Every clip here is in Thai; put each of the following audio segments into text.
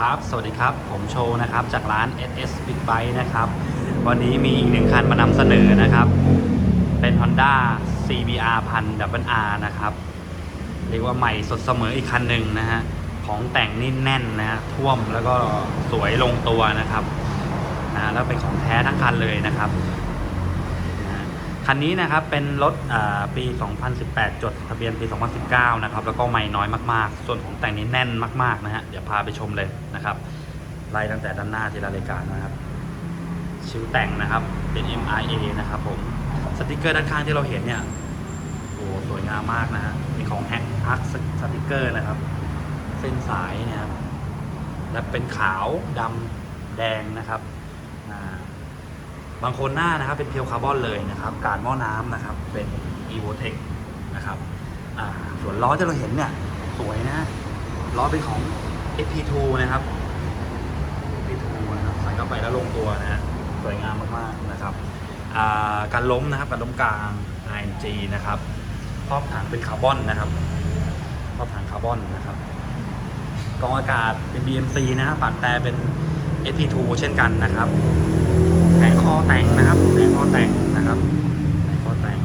ครับ สวัสดีครับ ผมโชว์นะครับ จากร้าน SS Big Bike นะครับ วันนี้มีอีกหนึ่งคันมานำเสนอนะครับ เป็น Honda CBR 1000 Double R นะครับ เรียกว่าใหม่สดเสมออีกคันหนึ่งนะฮะ ของแต่งนี่แน่นนะฮะ ท่วมแล้วก็สวยลงตัวนะครับนะแล้วเป็นของแท้ทั้งคันเลยนะครับ คันนี้นะครับเป็นรถปี 2018 จดทะเบียนปี 2019 นะครับ แล้วก็ใหม่น้อยมากๆ ส่วนของแต่งนี่แน่นมากๆนะฮะ เดี๋ยวพาไปชมเลยนะครับ ไล่ตั้งแต่ด้านหน้าทีละรายการนะครับ ชิวแต่งนะครับ เป็น MIA นะครับผม สติกเกอร์ด้านข้างที่เราเห็นเนี่ย โอ้สวยงามมากนะฮะ มีของแฮกอาร์คสติกเกอร์นะครับ เส้นสายเนี่ยครับ และเป็นขาวดำแดงนะครับ อ่า บางคนหน้านะครับเป็นเพียวคาร์บอนเลยนะครับการหม้อน้ำนะครับเป็น e v o t e c นะครับส่วนล้อที่เราเห็นเนี่ยสวยนะล้อเป็นของ FP2 นะครับ FP2 นะครับใส่เข้าไปแล้วลงตัวนะฮะสวยงามมากๆนะครับการล้มนะครับการล้มกลาง ING นะครับครอบถังเป็นคาร์บอนนะครับครอบถังคาร์บอนนะครับกองอากาศเป็น BMC นะครับปากแต่เป็น SP2 เช่นกันนะครับ แผงข้อแต่งนะครับแผงข้อแต่งนะครับแผงข้อแต่ง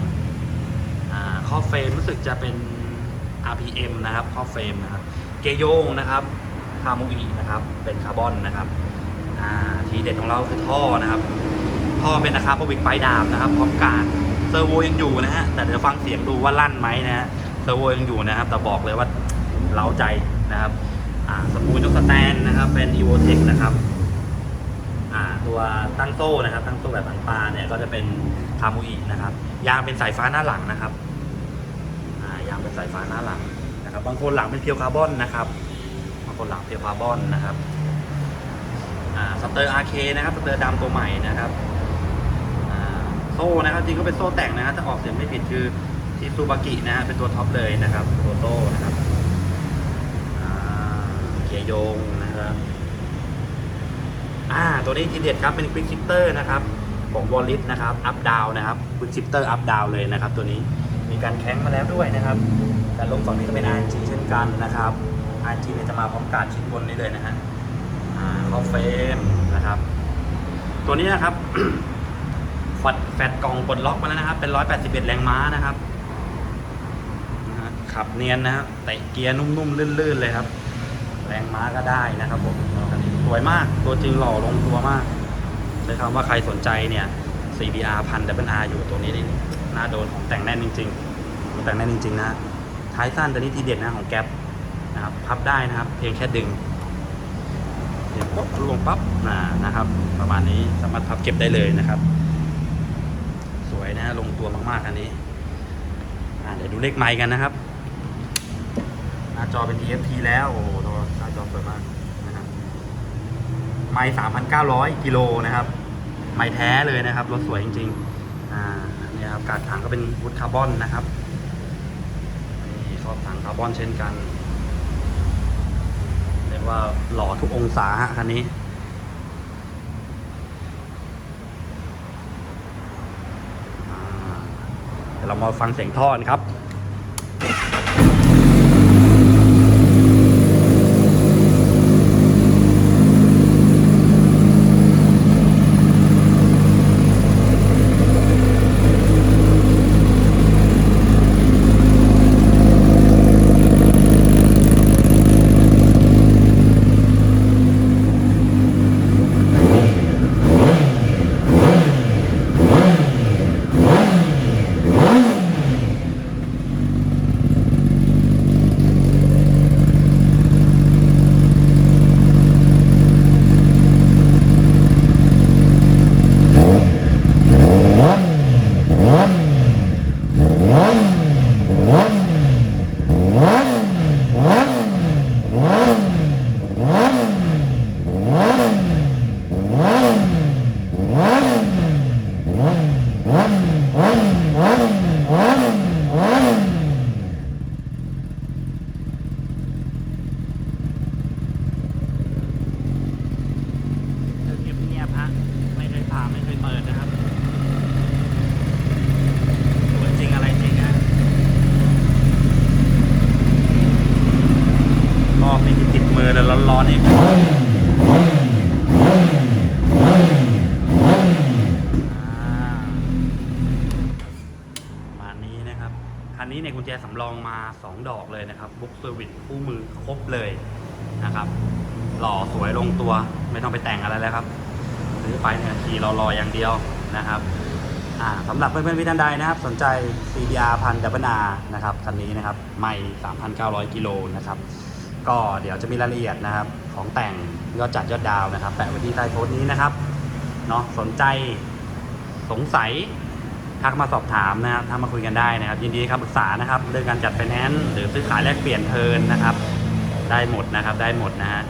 อ่าข้อเฟรมรู้สึกจะเป็น RPM นะครับข้อเฟรมนะครับ เกยโยงนะครับคาโมอีนะครับ เป็นคาร์บอนนะครับอ่าทีเด็ดของเราคือท่อนะครับ ท่อเป็นอาคาพวิกไฟดามนะครับพร้อมการเซอร์โวยังอยู่นะฮะแต่เดี๋ยวฟังเสียงดูว่าลั่นไหมนะฮะเซอร์โวยังอยู่นะครับ แต่บอกเลยว่าเล้าใจนะครับอ่าสปูนยกสแตนนะครับ เป็น e v o t e c นะครับ ตัวตั้งโซ่นะครับ ตั้งโซ่แบบอันปลาเนี่ยก็จะเป็นคามูอินะครับ ยางเป็นสายฟ้าหน้าหลังนะครับยางเป็นสายฟ้าหน้าหลังนะครับ บางคนหลังเป็นเพียวคาร์บอนนะครับบางคนหลังเพียวคาร์บอนนะครับสเตอร์ RK นะครับสเตอร์ดำตัวใหม่นะครับโซ่นะครับจริงก็เป็นโซ่แต่งนะครับถ้าออกเสียงไม่ผิดคือชิซูบากินะฮะเป็นตัวท็อปเลยนะครับตัวโซ่นะครับเกียร์โยงนะครับ อ่าตัวนี้ทีเด็ดครับเป็น Quick Shifter นะครับของวอลลิสนะครับอัพดาวนะครับ Quick Shifter อัพดาวเลยนะครับ ตัวนี้มีการแข้งมาแล้วด้วยนะครับ แต่ลงฝั่งนี้ก็เป็น RNG เช่นกันนะครับ RNG เนี่ยจะมาพร้อมการชิ้นบนนี้เลยนะฮะอ่าเข้าเฟรมนะครับ ตัวนี้นะครับฟัดแฟดกล่องปลดล็อกมาแล้วนะครับ เป็น 181 แรงม้านะครับขับเนียนนะครับเตะเกียร์นุ่มๆลื่นๆเลยครับ แรงม้าก็ได้นะครับผม สวยมาก ตัวจริงหล่อลงตัวมาก ใช้คำว่าใครสนใจเนี่ย CBR พัน w R อยู่ตัวนี้นี่น่าโดนของแต่งแน่นจริงๆของแต่งแน่นจริง ๆ นะ ท้ายสั้นตัวนี้ทีเด็ดนะของแก๊ปนะครับ พับได้นะครับ เพียงแค่ดึงเดี๋ยวลงปั๊บนะนะครับ ประมาณนี้สามารถพับเก็บได้เลยนะครับ สวยนะลงตัวมากๆอันนี้เดี๋ยวดูเลขไมค์กันนะครับ หน้าจอเป็น TFT แล้ว โอ้โหหน้าจอสวยมาก ไมค์3,900 กิโลนะครับ ไมค์แท้เลยนะครับ รถสวยจริงๆ อ่าเนี่ยครับกาดถังก็เป็นวุฒคาร์บอนนะครับนี่ครอบถังคาร์บอนเช่นกัน เรียกว่าหล่อทุกองศาฮะคันนี้เดี๋ยวเรามาฟังเสียงท่อนครับ เงียบเงียบๆฮะไม่เคยผ่าไม่เคยเปิดนะครับสวยจริงอะไรจริงฮะรอบนี้ติดมือแล้วร้อนๆอีก ญแจสำรองมา 2 ดอกเลยนะครับบุ๊กเซอร์วิสคู่มือครบเลยนะครับ หล่อสวยลงตัวไม่ต้องไปแต่งอะไรแล้วครับซื้อไปเนี่ยขี่รอๆอย่างเดียวนะครับสำหรับเพื่อนๆพี่ท่านใดนะครับ สนใจ CBR พันดับเบิลานะครับคันนี้นะครับไม่ 3,900 กิโลนะครับ ก็เดี๋ยวจะมีรายละเอียดนะครับ ของแต่งยอดจัดยอดดาวนะครับ แปะไว้ที่ใต้โพสต์นี้นะครับเนาะสนใจสงสัย ทักมาสอบถามนะครับทักมาคุยกันได้นะครับ ยินดีครับปรึกษานะครับเรื่องการจัดไฟแนนซ์หรือซื้อขายแลกเปลี่ยนเทินนะครับ ได้หมดนะครับได้หมดนะฮะ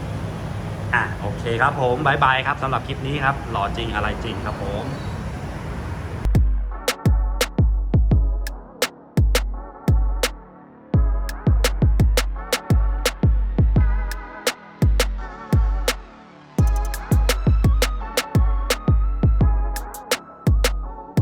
อะโอเคครับผมบายบายครับสำหรับคลิปนี้ครับหล่อจริงอะไรจริงครับผม